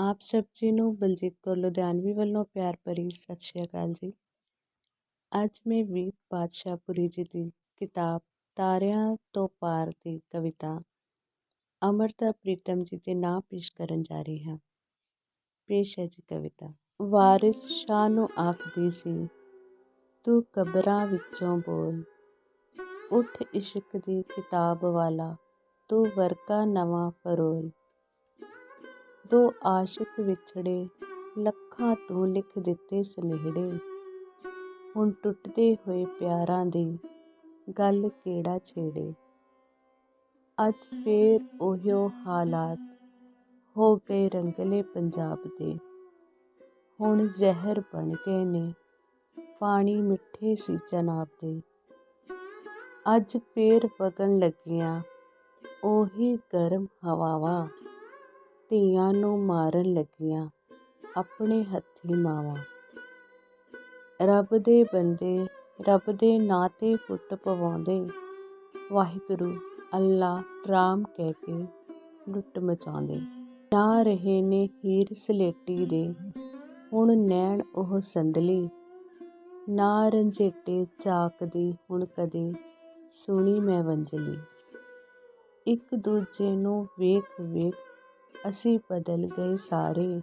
ਆਪ ਸਭ ਜੀ ਨੂੰ ਬਲਜੀਤ ਕੌਰ ਲੁਧਿਆਣਵੀ ਵੱਲੋਂ ਪਿਆਰ ਭਰੀ ਸਤਿ ਸ਼੍ਰੀ ਅਕਾਲ ਜੀ। ਅੱਜ ਮੈਂ ਵੀਰ ਪਾਤਸ਼ਾਹਪੁਰੀ ਜੀ ਦੀ ਕਿਤਾਬ ਤਾਰਿਆਂ ਤੋਂ ਪਾਰ ਦੀ ਕਵਿਤਾ ਅਮਰਤਾ ਪ੍ਰੀਤਮ ਜੀ ਦੇ ਨਾਂ ਪੇਸ਼ ਕਰਨ ਜਾ ਰਹੀ ਹਾਂ। ਪੇਸ਼ ਹੈ ਜੀ ਕਵਿਤਾ। ਵਾਰਿਸ ਸ਼ਾਹ ਨੂੰ ਆਖਦੀ ਸੀ, ਤੂੰ ਕਬਰਾਂ ਵਿੱਚੋਂ ਬੋਲ। ਉੱਠ ਇਸ਼ਕ ਦੀ ਕਿਤਾਬ ਵਾਲਾ, ਤੂੰ ਵਰਕਾ ਨਵਾਂ ਫਰੋਲ। ਦੋ ਆਸ਼ਿਕ ਵਿਛੜੇ ਲੱਖਾਂ ਤੂੰ ਲਿਖ ਦਿੱਤੇ ਸੁਨੇਹੜੇ। ਹੁਣ ਟੁੱਟਦੇ ਹੋਏ ਪਿਆਰਾਂ ਦੀ ਗੱਲ ਕਿਹੜਾ ਛੇੜੇ। ਅੱਜ ਫੇਰ ਉਹੀਓ ਹਾਲਾਤ ਹੋ ਗਏ ਰੰਗਲੇ ਪੰਜਾਬ ਦੇ। ਹੁਣ ਜ਼ਹਿਰ ਬਣ ਗਏ ਨੇ, ਪਾਣੀ ਮਿੱਠੇ ਸੀ ਜਨਾਬ ਦੇ। ਅੱਜ ਫੇਰ ਵਗਣ ਲੱਗੀਆਂ ਉਹੀ ਗਰਮ ਹਵਾਵਾਂ। ਧੀਆਂ ਨੂੰ ਮਾਰਨ ਲੱਗੀਆਂ ਆਪਣੇ ਹੱਥੀਂ ਮਾਵਾਂ। ਰੱਬ ਦੇ ਬੰਦੇ, ਰੱਬ ਦੇ ਨਾਂ 'ਤੇ ਫੁੱਟ ਪਵਾਉਂਦੇ। ਵਾਹਿਗੁਰੂ ਅੱਲਾ ਰਾਮ ਕਹਿ ਕੇ ਲੁੱਟ ਮਚਾਉਂਦੇ। ਨਾ ਰਹੇ ਨੇ ਹੀਰ ਸਲੇਟੀ ਦੇ, ਹੁਣ ਨੈਣ ਉਹ ਸੰਦਲੀ। ਨਾ ਰੰਝੇਟੇ ਚਾਕਦੀ ਹੁਣ ਕਦੇ, ਸੁਣੀ ਮੈਂ ਵੰਜਲੀ ਇੱਕ ਦੂਜੇ ਨੂੰ ਵੇਖ ਵੇਖ ਅਸੀਂ ਬਦਲ ਗਏ ਸਾਰੇ।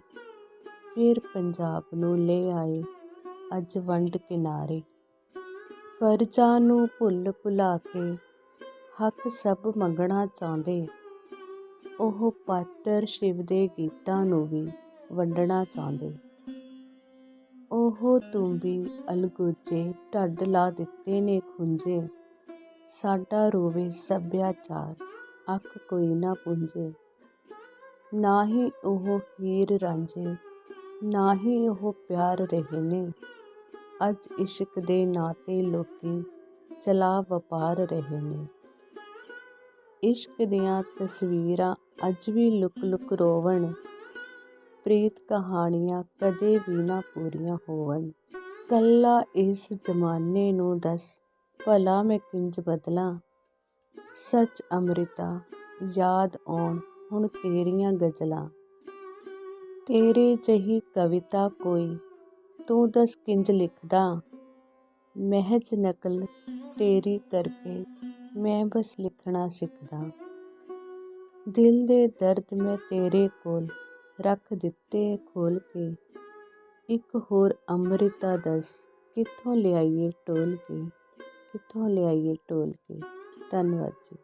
ਫਿਰ ਪੰਜਾਬ ਨੂੰ ਲੈ ਆਏ ਅੱਜ ਵੰਡ ਕਿਨਾਰੇ। ਫਰਜ਼ਾਂ ਨੂੰ ਭੁੱਲ ਭੁਲਾ ਕੇ ਹੱਕ ਸਭ ਮੰਗਣਾ ਚਾਹੁੰਦੇ। ਉਹ ਪਾਤਰ ਸ਼ਿਵ ਦੇ ਗੀਤਾਂ ਨੂੰ ਵੀ ਵੰਡਣਾ ਚਾਹੁੰਦੇ। ਉਹ ਤੁੰਬੀ ਅਲਗੋਜੇ ਢੱਡ ਲਾ ਦਿੱਤੇ ਨੇ ਖੁੰਝੇ। ਸਾਡਾ ਰੋਵੇ ਸੱਭਿਆਚਾਰ, ਅੱਖ ਕੋਈ ਨਾ ਪੁੰਝੇ। ਨਾ ਹੀ ਉਹ ਹੀਰ ਰਾਂਝੇ, ਨਾ ਹੀ ਉਹ ਪਿਆਰ ਰਹੇ ਨੇ ਅੱਜ ਇਸ਼ਕ ਦੇ ਨਾਂ 'ਤੇ ਲੋਕੀ ਚਲਾ ਵਪਾਰ ਰਹੇ ਨੇ ਇਸ਼ਕ ਦੀਆਂ ਤਸਵੀਰਾਂ ਅੱਜ ਵੀ ਲੁਕ ਲੁਕ ਰੋਵਣ। ਪ੍ਰੀਤ ਕਹਾਣੀਆਂ ਕਦੇ ਵੀ ਨਾ ਪੂਰੀਆਂ ਹੋਵਣ। ਕੱਲਾ ਇਸ ਜ਼ਮਾਨੇ ਨੂੰ ਦੱਸ, ਭਲਾ ਮੈਂ ਕਿੰਜ ਬਦਲਾਂ? ਸੱਚ ਅੰਮ੍ਰਿਤਾ, ਯਾਦ ਆਉਣ ਹੁਣ ਤੇਰੀਆਂ ਗਜ਼ਲਾਂ। ਤੇਰੇ ਜਹੀ ਕਵਿਤਾ ਕੋਈ, ਤੂੰ ਦਸ ਕਿੰਜ ਲਿਖਦਾ? ਮਹਿਜ ਨਕਲ ਤੇਰੀ ਕਰਕੇ ਮੈਂ ਬਸ ਲਿਖਣਾ ਸਿੱਖਦਾ। ਦਿਲ ਦੇ ਦਰਦ ਮੈਂ ਤੇਰੇ ਕੋਲ ਰੱਖ ਦਿੱਤੇ ਖੋਲ ਕੇ। ਇੱਕ ਹੋਰ ਅੰਮ੍ਰਿਤਾ ਦੱਸ, ਕਿੱਥੋਂ ਲਿਆਈਏ ਟੋਲ ਕੇ? ਕਿੱਥੋਂ ਲਿਆਈਏ ਟੋਲ ਕੇ? ਧੰਨਵਾਦ ਜੀ।